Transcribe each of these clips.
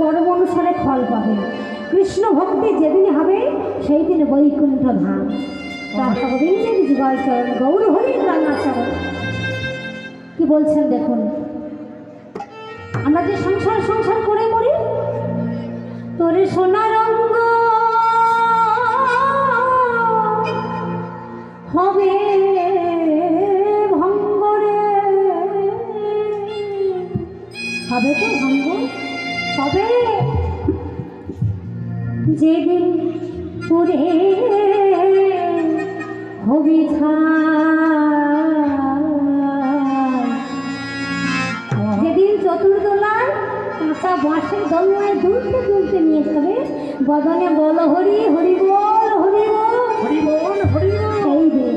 কর্ম অনুসারে ফল পাবে। কৃষ্ণ ভক্তি যেদিন হবে সেই দিন বৈকুণ্ঠ ধাম। তার গোবিন্দের গৌর হরির রান্নাচরণ। কি বলছেন দেখুন? আমরা যে সংসার সংসার করে মরি, তোরে সোনার অঙ্গ হবে ভঙ্গরে হবে তো ভঙ্গ? হবে যেদিন পুরে হবি যেদিন চতুর্দোলায় কাঁচা বাঁশের দোলনায় দুলতে দুলতে নিয়ে যাবে বদনে বল হরি হরি বল হরি বল। হরি বল হরি বল। সেই দিন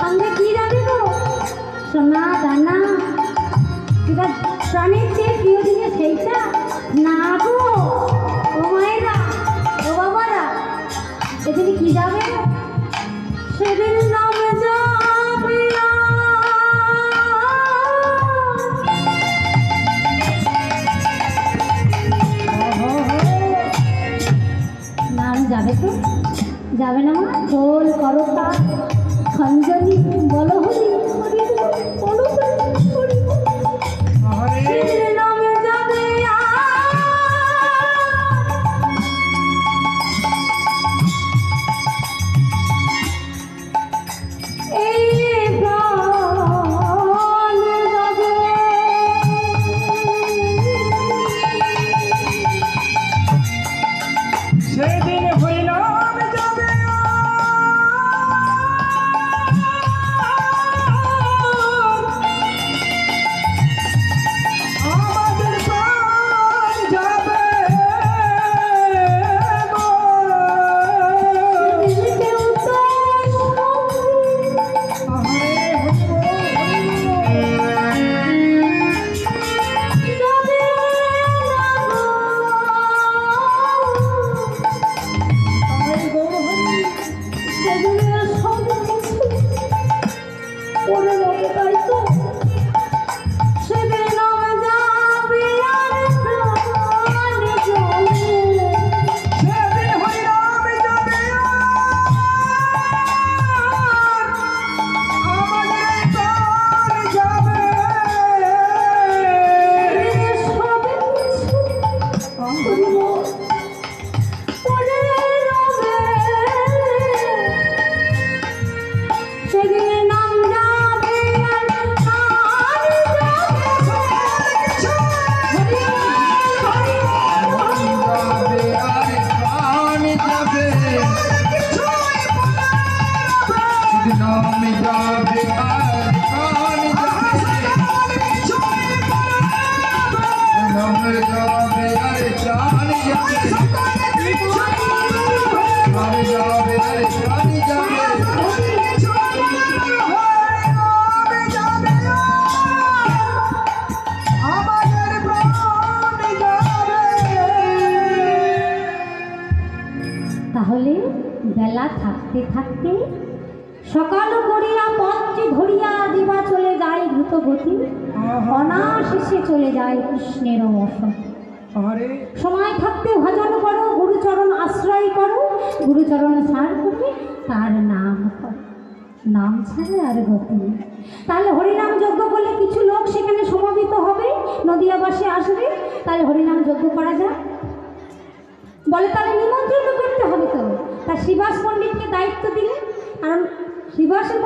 সঙ্গে কি গো সোনা দানা এটা প্রাণের চেয়ে প্রিয় জিনিস সেইটা? না গো। ও মায়েরা, ও বাবারা সেদিন কি যাবে? সেদিন নামে যাবে না। নাম যাবে তো? যাবে না মা? খোল করতা খঞ্জনি বলো হরি Aí. ওরে লোকে তাই তো তাহলে বেলা থাকতে থাকতে সকাল করিয়া পথটি ধরিয়া দিবা চলে যায় দ্রুত গতি অনাশেষে চলে যায় কৃষ্ণের আরে সময় থাকতে ভজন করো, গুরুচরণ আশ্রয় করো, গুরুচরণ সার করে তার নাম নাম ছাড়া আর গতি তাহলে হরিনাম যজ্ঞ করলে কিছু লোক সেখানে সমাবেত হবে নদিয়াবাসী আসবে, তাহলে হরিনাম যজ্ঞ করা যায় বলে তাহলে নিমন্ত্রণ করতে হবে তো। তা শিবাস পণ্ডিতকে দায়িত্ব দিলে, কারণ শিবাসের